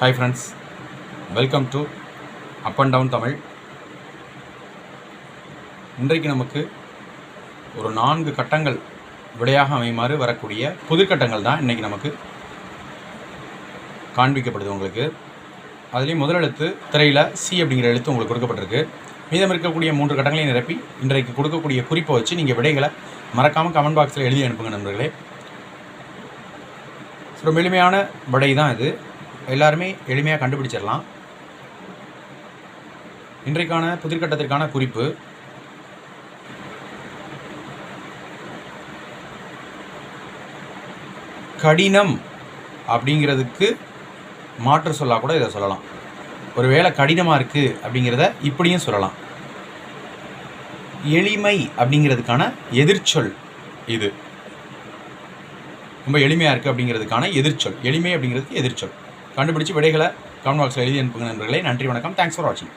Hi friends welcome to up and down Tamil இன்றைக்கு நமக்கு ஒரு நான்கு கட்டங்கள் விடையாக அமையுமாறு வரக்கூடிய புதுக்கட்டங்கள் தான் இன்றைக்கி நமக்கு காண்பிக்கப்படுது உங்களுக்கு. அதுலேயும் முதல் எழுத்து திரையில் சி அப்படிங்கிற எழுத்து உங்களுக்கு கொடுக்கப்பட்டிருக்கு. மீதம் இருக்கக்கூடிய மூன்று கட்டங்களையும் நிரப்பி இன்றைக்கு கொடுக்கக்கூடிய குறிப்பை வச்சு நீங்கள் விடைகளை மறக்காமல் கமெண்ட் பாக்ஸில் எழுதி அனுப்புங்க நண்பர்களே. ரொம்ப எளிமையான விடை தான் இது. எல்லாருமே எளிமையாக கண்டுபிடிச்சிடலாம். இன்றைக்கான புதிர்கட்டத்திற்கான குறிப்பு. கடினம் அப்படிங்கிறதுக்கு மாற்று சொல்லாக கூட இதை சொல்லலாம். ஒருவேளை கடினமாக இருக்குது அப்படிங்கிறத இப்படியும் சொல்லலாம். எளிமை அப்படிங்கிறதுக்கான எதிர்ச்சொல் இது. ரொம்ப எளிமையாக இருக்குது அப்படிங்கிறதுக்கான எதிர்ச்சொல். எளிமை அப்படிங்கிறதுக்கு எதிர்ச்சொல். கண்டுபிடிச்சு விடைகளை கமெண்ட் பாக்ஸில் எழுதி அனுப்புங்க நண்பர்களே. நன்றி வணக்கம். தேங்க்ஸ் ஃபார் வாட்சிங்